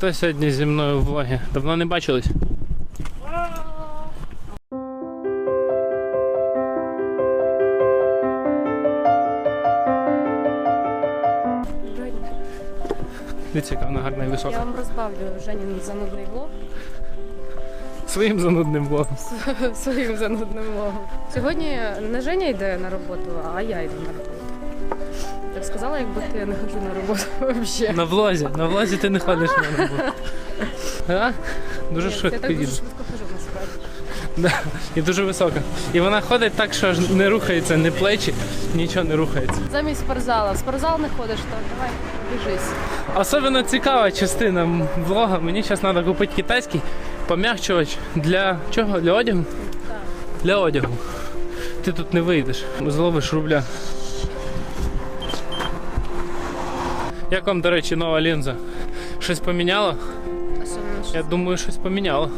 Хто сьогодні зі мною в влогі? Давно не бачились? Дивіться, яка вона гарна і Я вам розбавлю Женін занудний влог Своїм занудним влогом. своїм занудним влогом. Сьогодні не Женя йде на роботу, а я йду на роботу. Сказала, якби ти не ходжу на роботу взагалі. На влозі, на влозі ти не ходиш на роботу. А? Дуже я швидко так дуже їду. швидко хожу насправді. Да. І дуже висока. І вона ходить так, що аж не рухається, ні плечі, нічого не рухається. Замість спортзала. В спортзал не ходиш, то давай біжись. Особливо цікава частина м- влога. Мені зараз треба купити китайський пом'якчувач для чого? Для одягу? Так. Для одягу. Ти тут не вийдеш, зловиш рубля. Як вам, до речі, нова лінза? Щось поміняло? Я думаю, щось поміняло.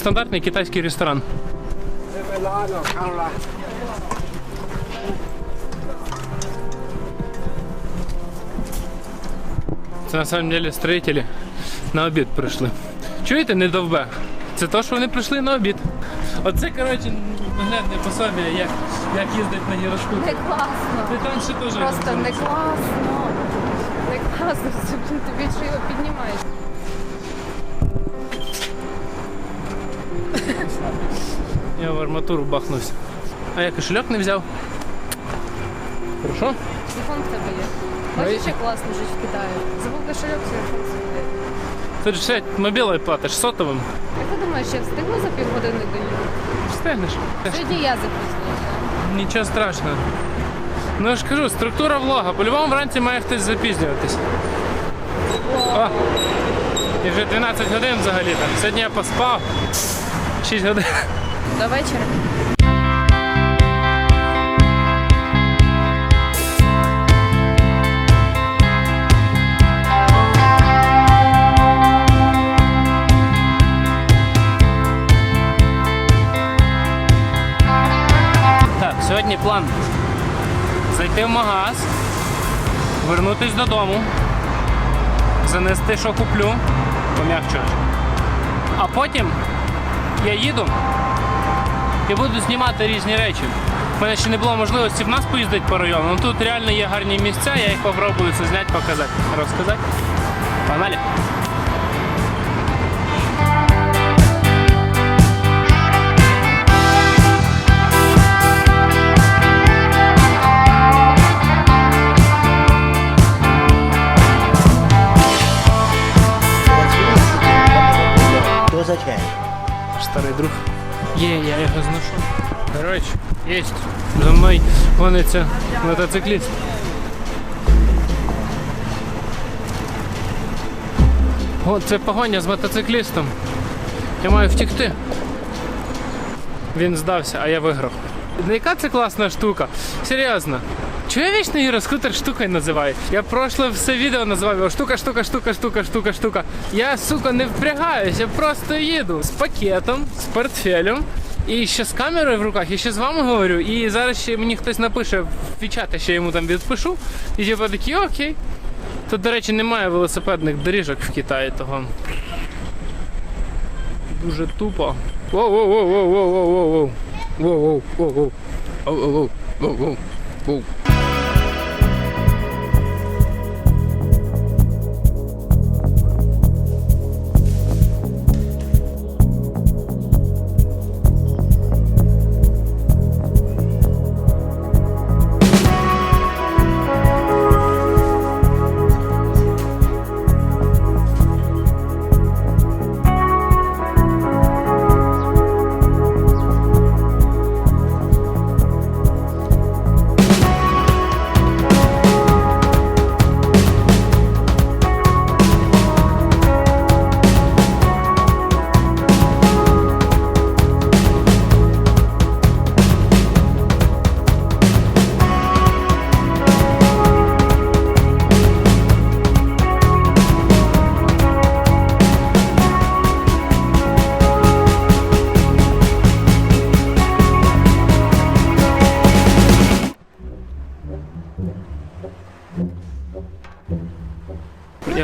Стандартний китайський ресторан. Це на самом деле строїтелі на обід прийшли. Чуєте, не довбе? Це то, що вони прийшли на обід. Оце, коротше, наглядне пособі, як, як їздить на гірошкутері. не класно. Ти там ще теж. Просто не класно. Не класно, що тобі ще його піднімаєш. Я в арматуру бахнувся. А я кошельок не взяв. Хорошо? Телефон в тебе є. Бачиш, як класно жити в Китаї. Забув кошельок, телефон ж ще мобілою платиш сотовим. Як ти думаєш, я встигну за півгодини доїхати? Встигнеш. Сьогодні я запізнююся. Нічого страшного. Ну я ж кажу, структура влога. По-любому вранці має хтось запізнюватись. О! І вже 12 годин взагалі там. Сьогодні я поспав. 6 годин. До вечора. Зайти в магаз, вернутись додому, занести, що куплю, пом'якчувач. А потім я їду і буду знімати різні речі. У мене ще не було можливості в нас поїздити по району, але тут реально є гарні місця, я їх попробую це зняти, показати, розказати. Погнали! Старий друг. Є, я його зношу. Коротше, єсть. За мною гониться мотоцикліст. О, це погоня з мотоциклістом. Я маю втікти. Він здався, а я виграв. Яка це класна штука? Серйозно. Чого я вічно гіроскутер штукою називаю? Я прошле все відео називав його штука, штука, штука, штука, штука, штука. Я, сука, не впрягаюсь, я просто їду з пакетом, з портфелем. І ще з камерою в руках, я ще з вами говорю, і зараз ще мені хтось напише в вічати, що я йому там відпишу. І типу такі, окей. Тут, до речі, немає велосипедних доріжок в Китаї того. Дуже тупо. Воу-воу-воу-воу-воу-воу-воу. Воу-воу-воу-воу. Воу-воу-воу-воу.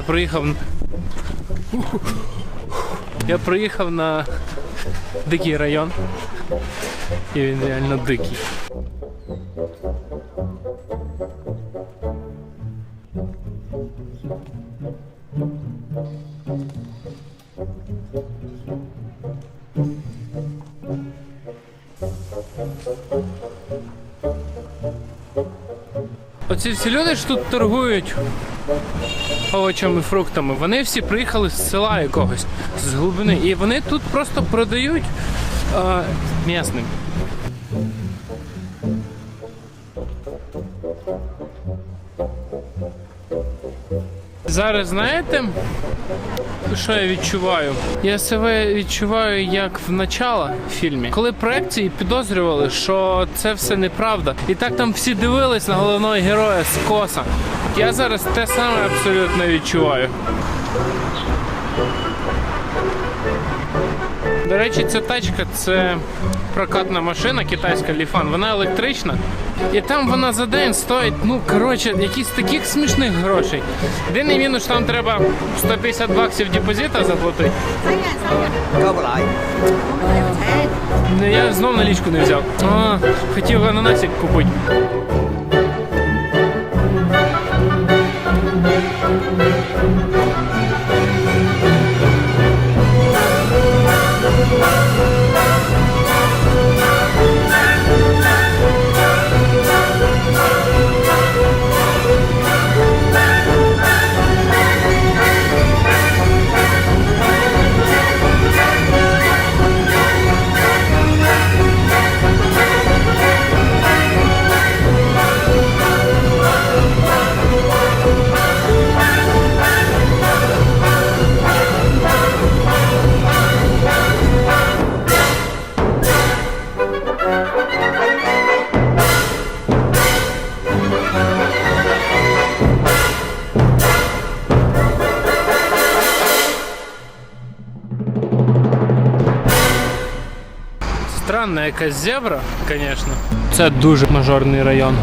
Воу. Я приїхав. н- Я приїхав на дикий район. І він реально дикий. Оці всі люди ж тут торгують овочами, фруктами. Вони всі приїхали з села якогось, з глибини. І вони тут просто продають е, м'ясним. Зараз знаєте, що я відчуваю? Я себе відчуваю як в начало фільмі, коли проекції підозрювали, що це все неправда. І так там всі дивились на головного героя з коса. Я зараз те саме абсолютно відчуваю. До речі, ця тачка це прокатна машина, китайська Ліфан. Вона електрична. І там вона за день стоїть, ну коротше, якісь таких смішних грошей. Єдиний мінус, що там треба 150 баксів депозита заплатити. Ну, я знов налічку не взяв. А, хотів ананасик купити. Странна якась зебра, звісно. Це дуже мажорний район.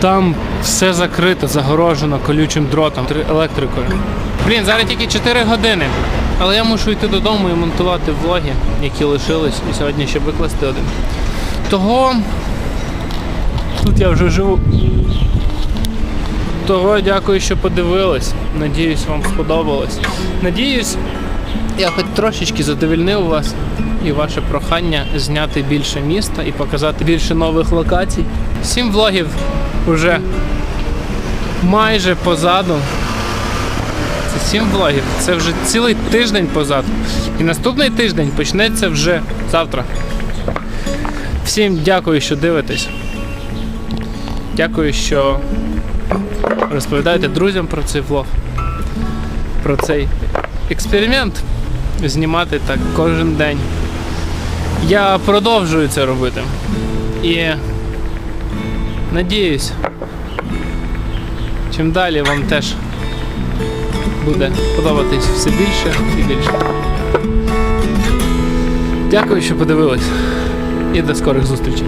Там все закрито, загорожено колючим дротом, електрикою. Блін, зараз тільки 4 години. Але я мушу йти додому і монтувати влоги, які лишились, і сьогодні ще викласти один. Того тут я вже живу. Того дякую, що подивились. Надіюсь, вам сподобалось. Надіюсь, я хоч трошечки задовільнив вас і ваше прохання зняти більше міста і показати більше нових локацій. Сім влогів уже майже позаду. Це сім влогів. Це вже цілий тиждень позаду. І наступний тиждень почнеться вже завтра. Всім дякую, що дивитесь. Дякую, що розповідаєте друзям про цей влог, про цей експеримент знімати так кожен день. Я продовжую це робити. І надіюсь, чим далі вам теж буде подобатись все більше і більше. Дякую, що подивились. І до скорих зустрічей.